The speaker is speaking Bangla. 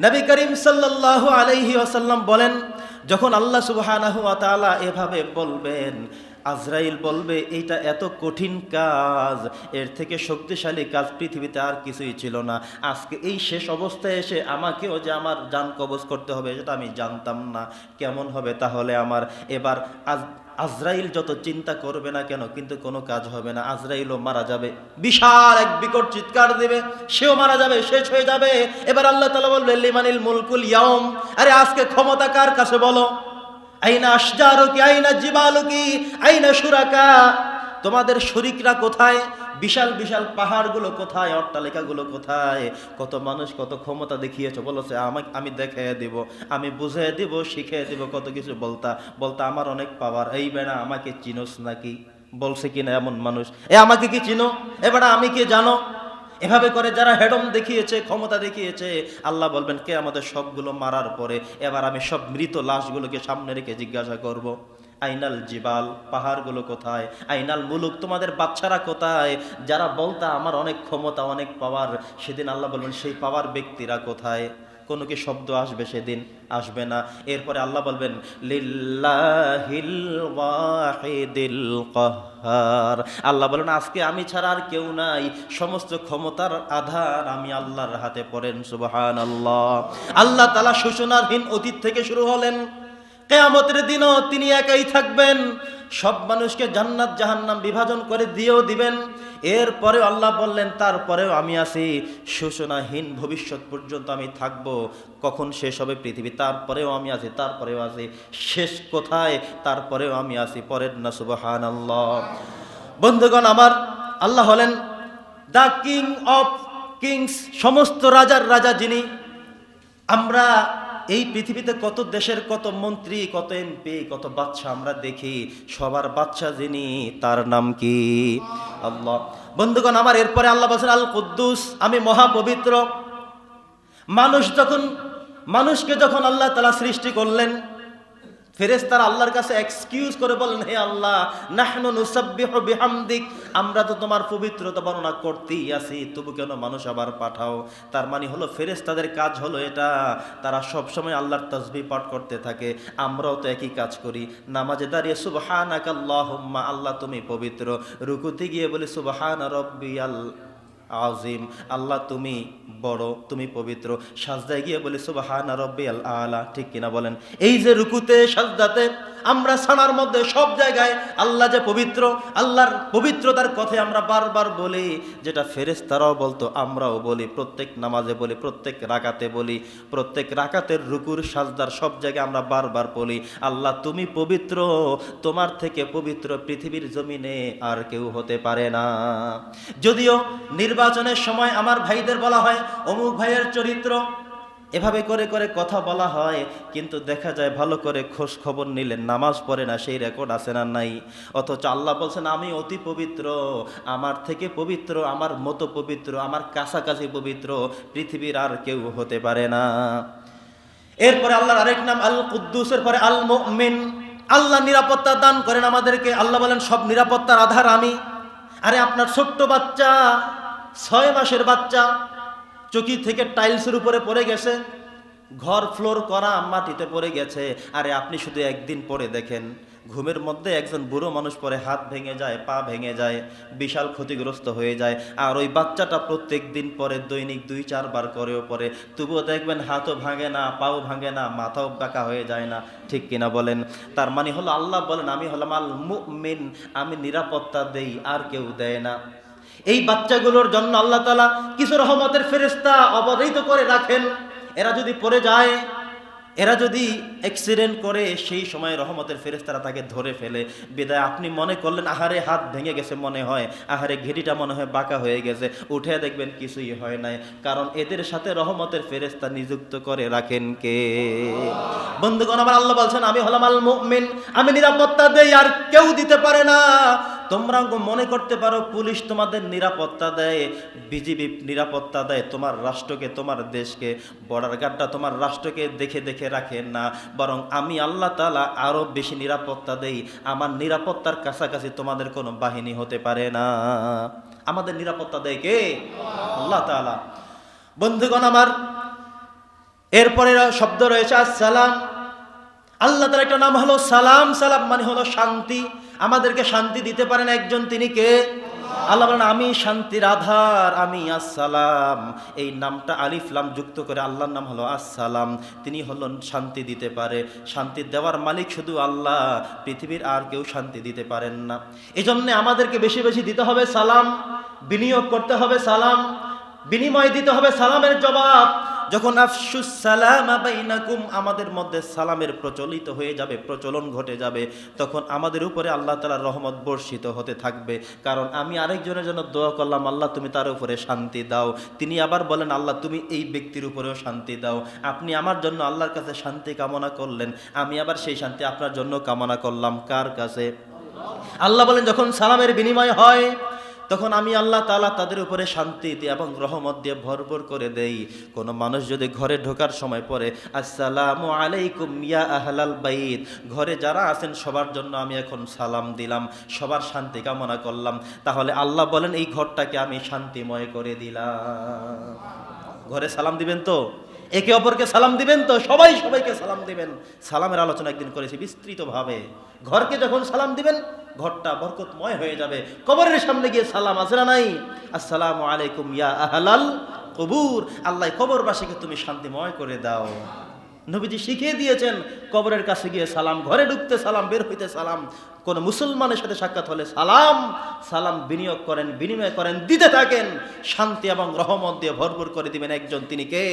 নবী করিম সাল্লাল্লাহু আলাইহি ওয়াসাল্লাম বলেন, যখন আল্লাহ ওয়া এভাবে বলবেন, আজরাইল বলবে, এইটা এত কঠিন কাজ, এর থেকে শক্তিশালী কাজ পৃথিবীতে আর কিছুই ছিল না। আজকে এই শেষ অবস্থায় এসে আমাকেও যে আমার যান কবজ করতে হবে, সেটা আমি জানতাম না। কেমন হবে তাহলে আমার? এবার আজ আজরাইল যত চিন্তা করবে না কেন, কিন্তু কোনো কাজ হবে না। আজরাইলও মারা যাবে। বিশাল এক বিকট চিৎকার দেবে। সেও মারা যাবে, শেষ হয়ে যাবে। এবার আল্লাহ তালা বলবে, লিমানিল মুলকুল ইয়াম আরে আজকে ক্ষমতা কার কাছে বলো? আইনা আশজারুকি, আইনা জিবালুকি, আইনা সুরাকা তোমাদের শরিকরা কোথায়? বিশাল বিশাল পাহাড়গুলো কোথায়? অট্টালিকাগুলো কোথায়? কত মানুষ, কত ক্ষমতা দেখিয়েছে? বলেছে আমাকে, আমি দেখিয়ে দিব, আমি বুঝিয়ে দিব, শিখে দিব, কত কিছু বলতা। বলতা, আমার অনেক পাওয়ার। এই বেড়া আমাকে চিনোস নাকি? বলছে কিনা এমন মানুষ। এ, আমাকে কি চিনো? এবার আমি কি জানো? এভাবে করে যারা হেডম দেখিয়েছে, ক্ষমতা দেখিয়েছে, আল্লাহ বলবেন, কে আমাদের সবগুলো মারার পরে এবার আমি সব মৃত লাশগুলোকে সামনে রেখে জিজ্ঞাসা করব। আইনাল জিবাল, পাহাড়গুলো কোথায়? আইনাল মুলুক, তোমাদের বাচ্চারা কোথায়? যারা বলতা, আমার অনেক ক্ষমতা, অনেক পাওয়ার সেদিন আল্লাহ বলবেন, সেই পাওয়ার ব্যক্তিরা কোথায়? কোনো কি শব্দ আসবে সেদিন? আসবে না। এরপরে আল্লাহ বলবেন, লিল্লাহিল আল্লাহ বলেন আজকে আমি ছাড়া আর কেউ নাই। সমস্ত ক্ষমতার আধার আমি আল্লাহর হাতে পড়েন সুবহান আল্লাহ আল্লাহ তালা সূচনারহীন অতীত থেকে শুরু হলেন। কেয়ামতের দিনও তিনি একাই থাকবেন। সব মানুষকে জান্নাত জাহান্নাম বিভাজন করে দিয়েও দিবেন। এরপরে আল্লাহ বললেন, তারপরেও আমি আছি সূচনাহীন ভবিষ্যৎ পর্যন্ত আমি থাকব। কখন শেষ হবে পৃথিবী? তারপরেও আমি আছি তারপরেও আছি শেষ কোথায়? তারপরেও আমি আছি পরের না সুবহান আল্লাহ বন্ধুগণ, আমার আল্লাহ হলেন দ্য কিং অফ কিংস, সমস্ত রাজার রাজা যিনি, আমরা এই পৃথিবীতে কত দেশের কত মন্ত্রী, কত এমপি, কত বাচ্চা আমরা দেখি। সবার বাচ্চা যিনি, তার নাম কি? আল্লাহ। বন্ধুগণ, আমার এরপরে আল্লাহ বলছেন আল কুদ্দুস আমি মহাপবিত্র। মানুষ যখন, মানুষকে যখন আল্লাহ তালা সৃষ্টি করলেন ফেরেস্তারা আল্লাহর কাছে এক্সকিউজ করে বলেন, হে আল্লাহ, নাহনু নুসাব্বিহু বিহামদিক, আমরা তো তোমার পবিত্রতা বর্ণনা করতেই আছি, তবু কেন মানুষ আবার পাঠাও? তার মানে হলো ফেরেস্তাদের কাজ হলো এটা, তারা সব সময় আল্লাহর তাসবিহ পাঠ করতে থাকে, আমরাও তো একই কাজ করি। নামাজে দাঁড়িয়ে সুবহানাকা আল্লাহুম্মা আল্লাহ তুমি পবিত্র। রুকুতে গিয়ে বলি, সুবহানা রাব্বিয়াল আজিম আল্লাহ তুমি বড়, তুমি পবিত্র। সাজদায় গিয়ে বলি, সুবাহান রব্বি আল। আলা ঠিক কিনা বলেন। এই যে রুকুতে, সাজদাতে আমরা সানার মধ্যে সব জায়গায় আল্লাহ যে পবিত্র, আল্লাহর পবিত্রতার কথা আমরা বারবার বলি, যেটা ফেরেস্তারাও বলতো, আমরাও বলি, প্রত্যেক নামাজে বলি, প্রত্যেক রাকাতে বলি, প্রত্যেক রাকাতের রুকুর, সাজদার সব জায়গায় আমরা বারবার বলি, আল্লাহ তুমি পবিত্র, তোমার থেকে পবিত্র পৃথিবীর জমিনে আর কেউ হতে পারে না। যদিও নির্বাচনের সময় আমার ভাইদের বলা হয়, অমুক ভাইয়ের চরিত্র। এভাবে করে করে কথা বলা হয়, কিন্তু দেখা যায় ভালো করে খোঁজ খবর নিলে নামাজ পড়ে না, সেই রেকর্ড আছে না নাই। অথচ আল্লাহ বলছেন, আমি অতি পবিত্র, আমার থেকে পবিত্র, আমার মতো পবিত্র, আমার কাছাকাছি পবিত্র পৃথিবীর আর কেউ হতে পারে না। এরপরে আল্লাহর আরেক নাম আল কুদ্দুসের পরে আল মুমিন আল্লাহ নিরাপত্তা দান করেন আমাদেরকে। আল্লাহ বলেন, সব নিরাপত্তার আধার আমি। আরে, আপনার ছোট্ট বাচ্চা ছয় মাসের বাচ্চা চকি থেকে টাইলসের উপরে পড়ে গেছে, ঘর ফ্লোর করা মাটিতে পড়ে গেছে। আরে আপনি শুধু একদিন পরে দেখেন, ঘুমের মধ্যে একজন বুড়ো মানুষ পরে হাত ভেঙে যায়, পা ভেঙে যায়, বিশাল ক্ষতিগ্রস্ত হয়ে যায়। আর ওই বাচ্চাটা প্রত্যেক দিন পরে দৈনিক দুই চারবার করেও পরে তবুও দেখবেন হাতও ভাঙে না, পাও ভাঙে না, মাথাও বাঁকা হয়ে যায় না। ঠিক কিনা বলেন? তার মানে হলো আল্লাহ বলেন, আমি হলাম আল মুমিন আমি নিরাপত্তা দেই, আর কেউ দেয় না। এই বাচ্চাগুলোর জন্য আল্লাহ তালা কিছু রহমতের ফেরেস্তা অবহিত করে রাখেন। এরা যদি পড়ে যায়, এরা যদি অ্যাক্সিডেন্ট করে, সেই সময় রহমতের ফেরেস্তারা তাকে ধরে ফেলে। বিদায়, আপনি মনে করলেন, আহারে হাত ভেঙে গেছে মনে হয়, আহারে ঘেরিটা মনে হয় বাঁকা হয়ে গেছে। উঠে দেখবেন কিছুই হয় নাই, কারণ এদের সাথে রহমতের ফেরেস্তা নিযুক্ত করে রাখেন কে? বন্ধুগণ, আমার আল্লাহ বলছেন, আমি হলাম আল মুমিন আমি নিরাপত্তা দেই, আর কেউ দিতে পারে না। তোমরা মনে করতে পারো, পুলিশ তোমাদের নিরাপত্তা দেয়, বিজিবি নিরাপত্তা দেয়, তোমার রাষ্ট্রকে, তোমার দেশকে বর্ডার গার্ডটা তোমার রাষ্ট্রকে দেখে দেখে রাখে না। বরং আমি আল্লাহ তালা আরও বেশি নিরাপত্তা দেই, আমার নিরাপত্তার কাছাকাছি তোমাদের কোনো বাহিনী হতে পারে না। আমাদের নিরাপত্তা দেয় কে? আল্লাহ তালা বন্ধুগণ আমার এরপরে শব্দ রয়েছে, আসসালাম। আল্লাহ তার একটা নাম হলো সালাম। সালাম মানে হলো শান্তি। আমাদেরকে শান্তি দিতে পারেন একজন, তিনি কে? আল্লাহ বলেন, আমি শান্তির আধার আমি আসসালাম। এই নামটা আলিফলাম যুক্ত করে আল্লাহর নাম হলো আসসালাম। তিনি হলেন শান্তি দিতে পারে। শান্তি দেওয়ার মালিক শুধু আল্লাহ। পৃথিবীর আর কেউ শান্তি দিতে পারেন না। এই জন্যে আমাদেরকে বেশি বেশি দিতে হবে সালাম। বিনিয়োগ করতে হবে সালাম। বিনিময় দিতে হবে সালামের জবাব। যখন আফসুস সালাম বাইনাকুম, আমাদের মধ্যে সালামের প্রচলিত হয়ে যাবে, প্রচলন ঘটে যাবে, তখন আমাদের উপরে আল্লাহ তালার রহমত বর্ষিত হতে থাকবে। কারণ আমি আরেকজনের জন্য দোয়া করলাম, আল্লাহ তুমি তার উপরে শান্তি দাও। তিনি আবার বলেন, আল্লাহ তুমি এই ব্যক্তির উপরেও শান্তি দাও। আপনি আমার জন্য আল্লাহর কাছে শান্তি কামনা করলেন, আমি আবার সেই শান্তি আপনার জন্য কামনা করলাম। কার কাছে? আল্লাহ বলেন, যখন সালামের বিনিময় হয় তখন আমি আল্লাহ তাআলা তাদের উপরে শান্তি দিয়ে এবং রহমত দিয়ে ভরপুর করে দেই। কোনো মানুষ যদি ঘরে ঢোকার সময় পড়ে, আসসালামু আলাইকুম ইয়া আহলাল বাইত। ঘরে যারা আছেন, সবার জন্য আমি এখন সালাম দিলাম, সবার শান্তি কামনা করলাম। তাহলে আল্লাহ বলেন, এই ঘরটাকে আমি শান্তিময় করে দিলাম। ঘরে সালাম দিবেন তো? একে অপরকে সালাম দিবেন তো? সবাই সবাইকে সালাম দিবেন। সালামের আলোচনা একদিন করেছি বিস্তৃতভাবে। ঘরকে যখন সালাম দিবেন, ঘরটা বরকতময় হয়ে যাবে। কবরের সামনে গিয়ে সালাম আছে না নাই? আসসালামু আলাইকুম ইয়া আহলাল কবুর। আল্লাহ কবরবাসীকে তুমি শান্তিময় করে দাও। নবীজি শিখিয়ে দিয়েছেন, কবরের কাছে গিয়ে সালাম, ঘরে ঢুকতে সালাম, বের হইতে সালাম। কোন মুসলমানের সাথে সাক্ষাৎ হলে সালাম সালাম বিনিয়োগ করেন, বিনিময় করেন, দিতে থাকেন। শান্তি এবং রহমত দিয়ে ভরপুর করে দিবেন একজন। তিনি কে?